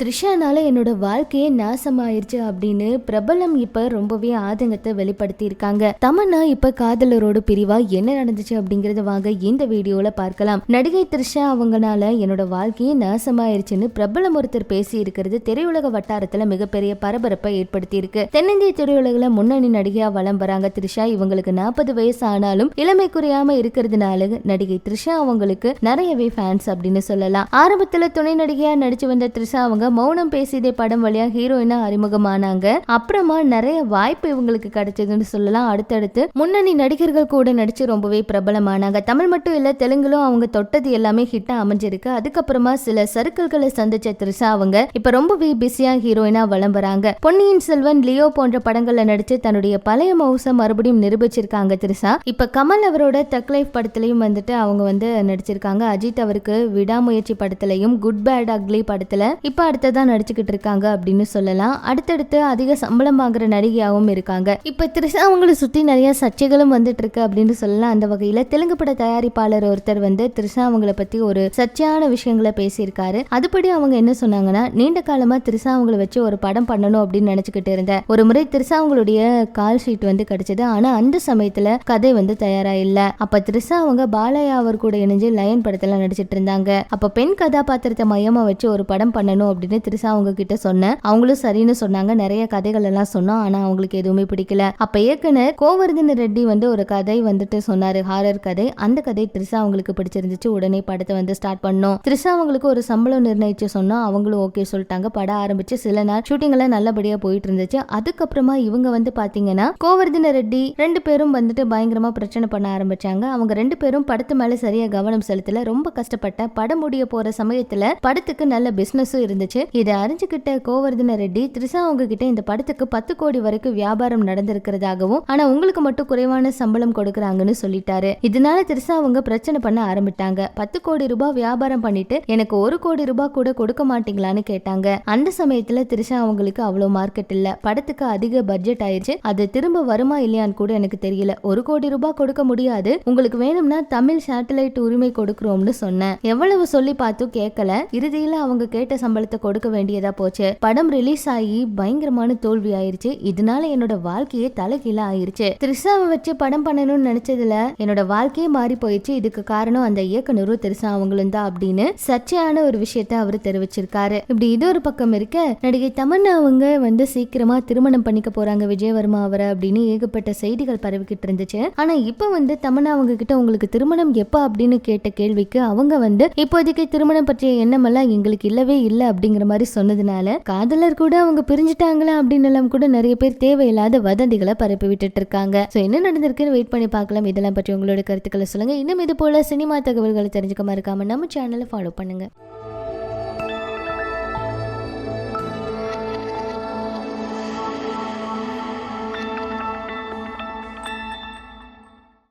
த்ரிஷானால் என்னோட வாழ்க்கையே நாசமாயிருச்சு அப்படின்னு பிரபலம் இப்போ ரொம்பவே ஆதங்கத்தை வெளிப்படுத்தியிருக்காங்க. தமன்னா இப்போ காதலரோட பிரிவா என்ன நடந்துச்சு அப்படிங்கிறத வாங்க இந்த வீடியோவில் பார்க்கலாம். நடிகை த்ரிஷா அவங்கனால என்னோட வாழ்க்கையே நாசமாயிருச்சுன்னு பிரபலம் ஒருத்தர் பேசி இருக்கிறது திரையுலக வட்டாரத்தில் மிகப்பெரிய பரபரப்பை ஏற்படுத்தியிருக்கு. தென்னிந்திய திரையுலகில் முன்னணி நடிகையாக வளம் வராங்க த்ரிஷா. இவங்களுக்கு நாற்பது வயசு ஆனாலும் இளமை குறையாம இருக்கிறதுனால நடிகை த்ரிஷா அவங்களுக்கு நிறையவே ஃபேன்ஸ் அப்படின்னு சொல்லலாம். ஆரம்பத்தில் துணை நடிகையாக நடிச்சு வந்த த்ரிஷா அவங்க மௌனம் பேசியதே படம் வழியா ஹீரோயினா அறிமுகமானாங்க. அப்புறமா நிறைய வாய்ப்பு இவங்களுக்கு கிடைச்சதுன்னு சொல்லலாம். அடுத்தடுத்து முன்னணி நடிகர்கள் கூட நடிச்சு ரொம்பவே பிரபலமானாங்க. தமிழ் மட்டும் இல்ல தெலுங்குலும் அவங்க தொட்டது எல்லாமே ஹிட்டா அமைஞ்சிருக்கு. அதுக்கப்புறமா சில சர்க்கிள்களை சந்திச்ச த்ரிஷா அவங்க இப்ப ரொம்பவே பிஸியா ஹீரோயினா வலம் வராங்க. பொன்னியின் செல்வன் லியோ போன்ற படங்கள்ல நடிச்சு தன்னுடைய பழைய மவுச மறுபடியும் நிரூபிச்சிருக்காங்க த்ரிஷா. இப்ப கமல் அவரோட தக் லைஃப் படத்துலயும் வந்துட்டு அவங்க வந்து நடிச்சிருக்காங்க. அஜித் அவருக்கு விடாமுயற்சி படத்துலயும் குட் பேட் அக்லி படத்துல. இப்ப அடுத்ததான் நடிச்சுக்கிட்டு இருக்காங்க அப்படின்னு சொல்லலாம். அடுத்தடுத்து அதிக சம்பளம் வாங்குற நடிகையாகவும் இருக்காங்க. இப்ப திரிஷா அவங்களை சுத்தி நிறைய சர்ச்சைகளும் வந்துட்டு இருக்கு அப்படின்னு சொல்லலாம். அந்த வகையில தெலுங்கு பட தயாரிப்பாளர் ஒருத்தர் வந்து த்ரிஷா அவங்கள பத்தி ஒரு சர்ச்சையான விஷயங்களை பேசியிருக்காரு. அதுபடி அவங்க என்ன சொன்னாங்கன்னா நீண்ட காலமா திரிஷா அவங்களை வச்சு ஒரு படம் பண்ணணும் அப்படின்னு நினைச்சுக்கிட்டு இருந்தேன். ஒரு முறை த்ரிஷா அவங்களுடைய கால் ஷீட் வந்து கிடைச்சது. ஆனா அந்த சமயத்துல கதை வந்து தயாரா இல்ல அப்ப திரிஷா அவங்க பாலையா அவர் கூட இணைஞ்சு லயன் படத்துல நடிச்சிட்டு இருந்தாங்க. அப்ப பெண் கதாபாத்திரத்தை மையமா வச்சு ஒரு படம் பண்ணணும் அப்படின்னு த்ரிஷா அவங்க கிட்ட சொன்னேன். அவங்களும் சரின்னு சொன்னாங்க. நிறைய கதைகள் எல்லாம் சொன்னோம் ஆனா அவங்களுக்கு எதுவுமே பிடிக்கல. அப்ப இயக்குனர் கோவர்தன ரெட்டி வந்து ஒரு கதை வந்துட்டு சொன்னாரு. ஹாரர் கதை. அந்த கதை திரிசா அவங்களுக்கு பிடிச்சிருந்துச்சு. உடனே படத்தை வந்து ஸ்டார்ட் பண்ணோம். திரிசா அவங்களுக்கு ஒரு சம்பளம் நிர்ணயிச்சு சொன்னோம் அவங்களும் ஓகே சொல்லிட்டாங்க. படம் ஆரம்பிச்சு சில நாள் ஷூட்டிங் எல்லாம் நல்லபடியா போயிட்டு இருந்துச்சு. அதுக்கப்புறமா இவங்க வந்து பாத்தீங்கன்னா கோவர்தன ரெட்டி ரெண்டு பேரும் வந்துட்டு பயங்கரமா பிரச்சனை பண்ண ஆரம்பிச்சாங்க. அவங்க ரெண்டு பேரும் படத்து மேல சரியா கவனம் செலுத்தல. ரொம்ப கஷ்டப்பட்ட படம் முடிய போற சமயத்துல படத்துக்கு நல்ல பிசினஸும் இருந்துச்சு. இதை அறிஞ்சுக்கிட்ட கோவர்தன ரெட்டி திரிசா அவங்க கிட்ட இந்த படத்துக்கு பத்து கோடி வரைக்கும் வியாபாரம் நடந்திருக்கிறதாகவும் ஆனா உங்களுக்கு மட்டும் குறைவான சம்பளம் கொடுக்கறாங்கன்னு சொல்லிட்டாரு. இதனால திரிசா அவங்க பிரச்சனை பண்ண ஆரம்பிட்டாங்க. பத்து கோடி ரூபாய் வியாபாரம் பண்ணிட்டு எனக்கு ஒரு கோடி ரூபாய் கூட கொடுக்க மாட்டீங்களான்னு கேட்டாங்க. அந்த சமயத்துல திரிஷா அவங்களுக்கு அவ்வளவு மார்க்கெட் இல்ல. படத்துக்கு அதிக பட்ஜெட் ஆயிடுச்சு அது திரும்ப வருமா இல்லையான்னு கூட எனக்கு தெரியல. ஒரு கோடி ரூபாய் கொடுக்க முடியாது. உங்களுக்கு வேணும்னா தமிழ் சேட்டலைட் உரிமை கொடுக்குறோம்னு சொன்னேன். எவ்வளவு சொல்லி பார்த்தும் கேட்கல இறுதியில அவங்க கேட்ட சம்பளத்தை கொடுக்க வேண்டியதா போச்சு. படம் ரிலீஸ் ஆகி பயங்கரமான தோல்வி ஆயிருச்சு. இதனால என்னோட வாழ்க்கையே தலைகீழ ஆயிருச்சு. திரிசாவை வச்சு படம் பண்ணணும்னு நினைச்சதுல என்னோட வாழ்க்கையே மாறி போயிடுச்சு. இதுக்கு காரணம் அந்த இயக்குனரும் திரிசா அவங்களும் தான் அப்படின்னு சர்ச்சையான ஒரு விஷயத்த அவர் தெரிவிச்சிருக்காரு. இப்படி இது ஒரு பக்கம் இருக்க நடிகை தமன்னா அவங்க வந்து சீக்கிரமா திருமணம் பண்ணிக்க போறாங்க விஜயவர்மா அவரை அப்படின்னு ஏகப்பட்ட செய்திகள் பரவிக்கிட்டு இருந்துச்சு. ஆனா இப்ப வந்து தமன்னா அவங்க கிட்ட உங்களுக்கு திருமணம் எப்ப அப்படின்னு கேட்ட கேள்விக்கு அவங்க வந்து இப்போதைக்கு திருமணம் பற்றிய எண்ணமெல்லாம் எங்களுக்கு இல்லவே இல்லை அப்படிங்கிற மாதிரி சொன்னதுனால காதலர் கூட அவங்க பிரிஞ்சுட்டாங்களா அப்படின்னு எல்லாம் கூட நிறைய பேர் தேவையில்லாத வதந்திகளை பரப்பி விட்டுட்டு இருக்காங்க. ஸோ என்ன நடந்திருக்குன்னு வெயிட் பண்ணி பார்க்கலாம். இதெல்லாம் பற்றி உங்களோட கருத்துக்களை சொல்லுங்க. இன்னும் இது போல சினிமா தகவல்களை தெரிஞ்சுக்க மறக்காம நம்ம சேனலை ஃபாலோ பண்ணுங்க.